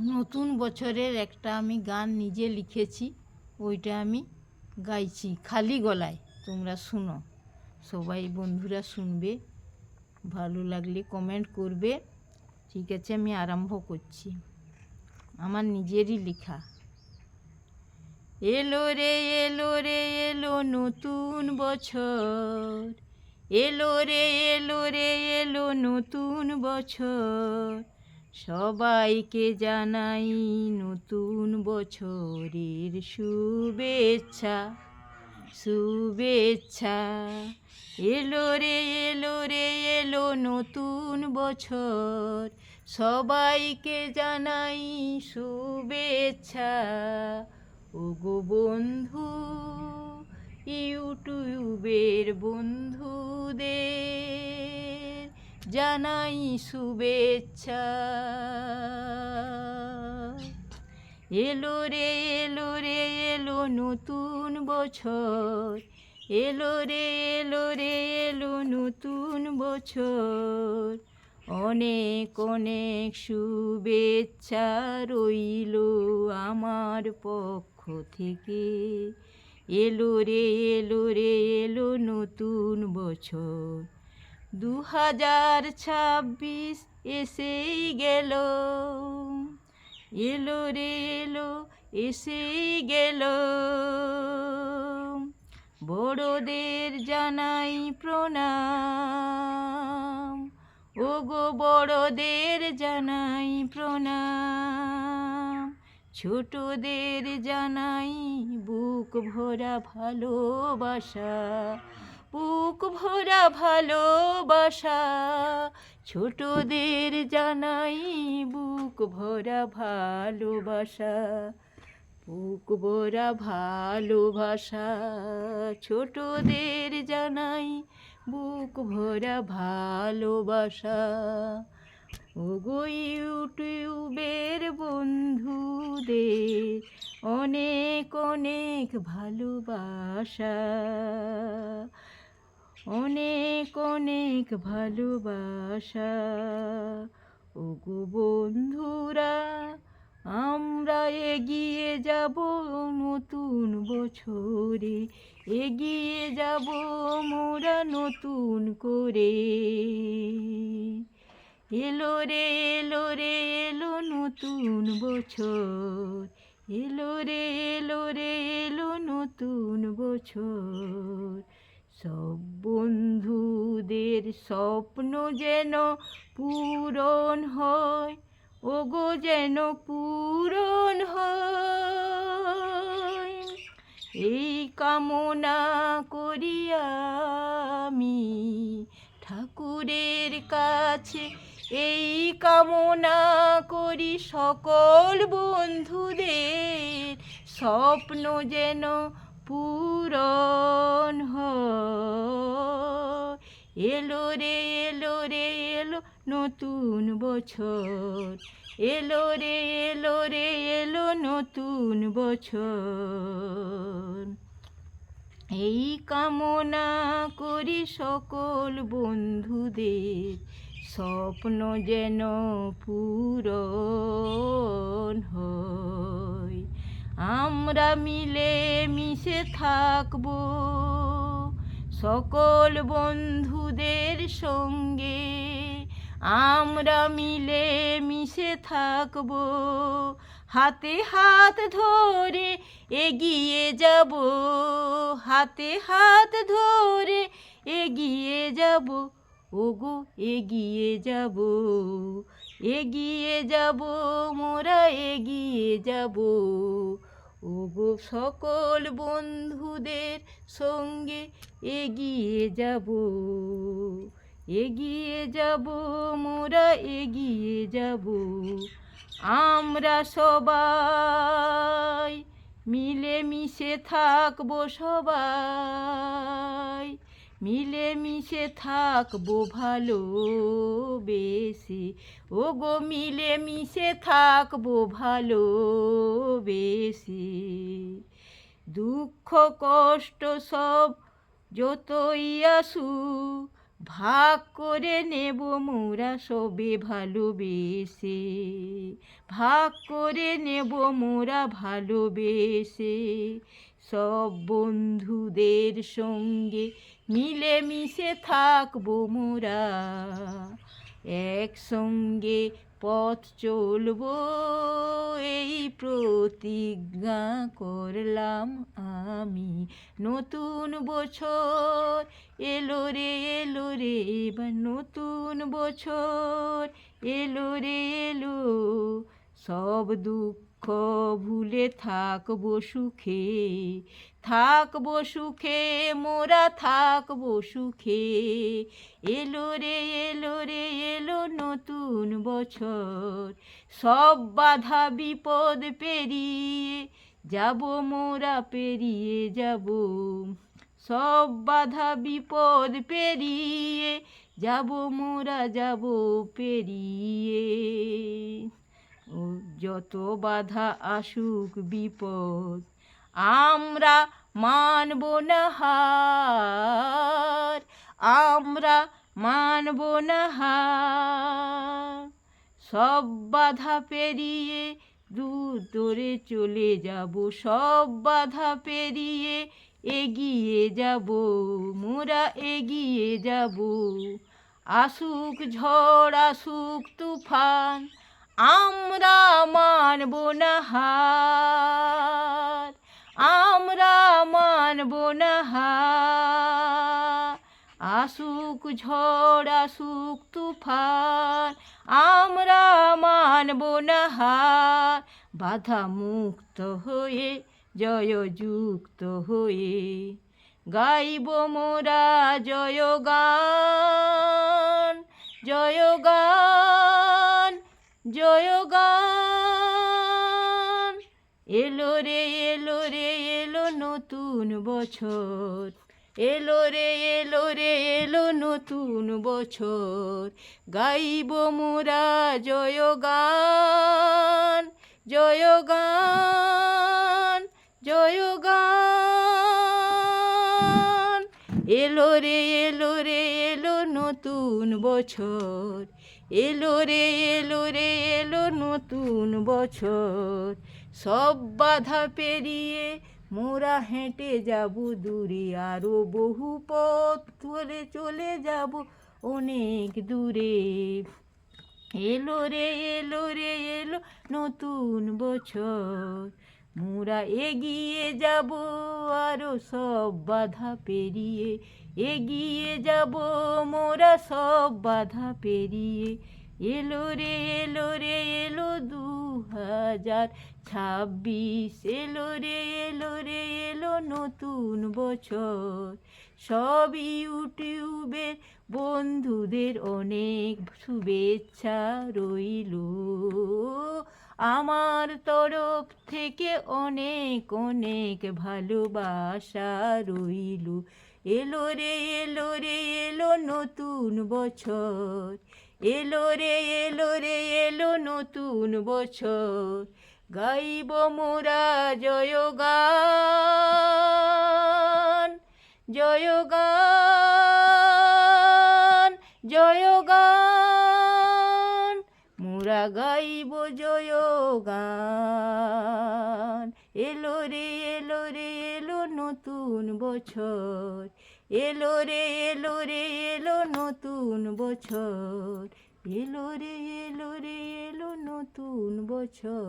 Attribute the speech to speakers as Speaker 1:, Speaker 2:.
Speaker 1: নতুন বছরের একটা আমি গান নিজে লিখেছি, ওইটা আমি গাইছি খালি গলায়, তোমরা শুনো। সবাই বন্ধুরা শুনবে, ভালো লাগলে কমেন্ট করবে। ঠিক আছে, আমি আরম্ভ করছি। আমার নিজেরই লেখা। এলো রে এলো রে, এলো নতুন বছর। এলো রে এলো রে, এলো নতুন বছর। সবাইকে জানাই নতুন বছরের শুভেচ্ছা শুভেচ্ছা। এলো রে এলো রে, এলো নতুন বছর। সবাইকে জানাই শুভেচ্ছা। ওগো বন্ধু, ইউটিউবের বন্ধুদের জানাই শুভেচ্ছা। এলো রে এলো রে, এলো নতুন বছর। এলো রে এলো রে, এলো নতুন বছর। অনেক অনেক শুভেচ্ছা রইল আমার পক্ষ থেকে। এলো রে এলো রে, এলো নতুন বছর। দু হাজার ছাব্বিশ এসেই গেল। এলো রে এলো, এসেই গেল। বড়দের জানাই প্রণাম। ওগো বড়দের জানাই প্রণাম। ছোটদের জানাই বুক ভরা ভালোবাসা। বুক ভরা ভালোবাসা, ছোটদের জানাই বুক ভরা ভালোবাসা, বুক ভরা ভালোবাসা, ছোটদের জানাই বুক ভরা ভালোবাসা। ওগো ইউটিউবের বন্ধুদের অনেক অনেক ভালোবাসা। অনেক অনেক ভালোবাসা। ওগো বন্ধুরা, আমরা এগিয়ে যাব নতুন বছরে। এগিয়ে যাব মোরা নতুন করে। এলো রে এলো রে, এলো নতুন বছর। এলো রে এলো রে, এলো নতুন বছর। সব বন্ধুদের স্বপ্ন যেন পূরণ হয়, ওগো যেন পূরণ হয়। এই কামনা করি আমি ঠাকুরের কাছে এই কামনা করি সকল বন্ধুদের স্বপ্ন যেন পূরণ এলো রে এলো রে, এলো নতুন বছর। এলো রে এলো রে, এলো নতুন বছর। এই কামনা করি সকল বন্ধুদের, স্বপ্ন যেন পূরণ হয়। আমরা মিলে মিশে থাকব। সকল বন্ধুদের সঙ্গে আমরা মিলে মিশে থাকব। হাতে হাত ধরে এগিয়ে যাব। হাতে হাত ধরে এগিয়ে যাব। ওগো, এগিয়ে যাব। এগিয়ে যাব, মোরা এগিয়ে যাব। ওগো, সকল বন্ধুদের সঙ্গে এগিয়ে যাব এগিয়ে যাব, মোরা এগিয়ে যাব। আমরা সবাই মিলে মিশে থাকব সবাই মিলে মিশে থাকব ভালো বেশি ও গো মিলে মিশে থাকব ভালো বেশি দুঃখ, কষ্ট সব যতই আসুক ভাগ করে নেব মোরা সবে ভালোবেসে। ভাগ করে নেব মোরা ভালোবেসে। সব বন্ধুদের সঙ্গে মিলেমিশে থাকব মোরা। একসঙ্গে পথ চলব, এই প্রতিজ্ঞা করলাম আমি। নতুন বছর এলো রে এলো রে, এবার নতুন বছর এলো রে, এলো। সব দুঃখ ভুলে থাকব সুখে থাকব সুখে, মোরা থাকব সুখে। এলো রে এলো রে, এলো নতুন বছর, সব বাধা বিপদ পেরিয়ে যাব মোরা পেরিয়ে যাব। সব বাধা বিপদ পেরিয়ে যাব মোরা, যাব পেরিয়ে। ও, যত বাধা আসুক বিপদ, আমরা মানব না হার, আমরা মানব না হার। সব বাধা পেরিয়ে দূর দূরে চলে যাব, সব বাধা পেরিয়ে এগিয়ে যাব, মোরা এগিয়ে যাব। আসুক ঝড়, আসুক তুফান, আমরা মানব না হার, আমরা মানব না হার। আসুক ঝড়, আসুক তুফান আমরা মানব না হার বাধা মুক্ত হয়ে, জয়যুক্ত হয়ে। গাইব মোরা জয় গান জয় গান জয় গান এলো রে এলো রে, এলো নতুন বছর। এলো রে এলো রে, এলো নতুন বছর। গাইব মোরা জয় গান জয় গান জয় গান। এলো রে এলো রে, এলো নতুন বছর। এলো রে এলো রে, এলো নতুন বছর। সব বাধা পেরিয়ে মোরা হেঁটে যাব দূরে আরও বহু পথ ধরে চলে যাব অনেক দূরে। এলো রে এলো রে, এলো নতুন বছর। মোরা এগিয়ে যাব আরও সব বাধা পেরিয়ে। এগিয়ে যাব, মোরা সব বাধা পেরিয়ে। এলো রে এলো রে, এলো দু হাজার ছাব্বিশ। এলো রে এলো রে, এলো নতুন বছর। সব ইউটিউবে বন্ধুদের অনেক শুভেচ্ছা রইল। আমার তরফ থেকে অনেক অনেক ভালোবাসা রইল। এলো রে এলো রে, এলো নতুন বছর। এলো রে এলো রে, এলো নতুন বছর। গাইব মোরা জয় গান জয় গান জয় গান। মোরা গাইব জয় গান। এলো রে এলো রে, এলো নতুন বছর। এলো রে এলো রে এলো নতুন বছর। এলো রে এলো রে এলো নতুন বছর।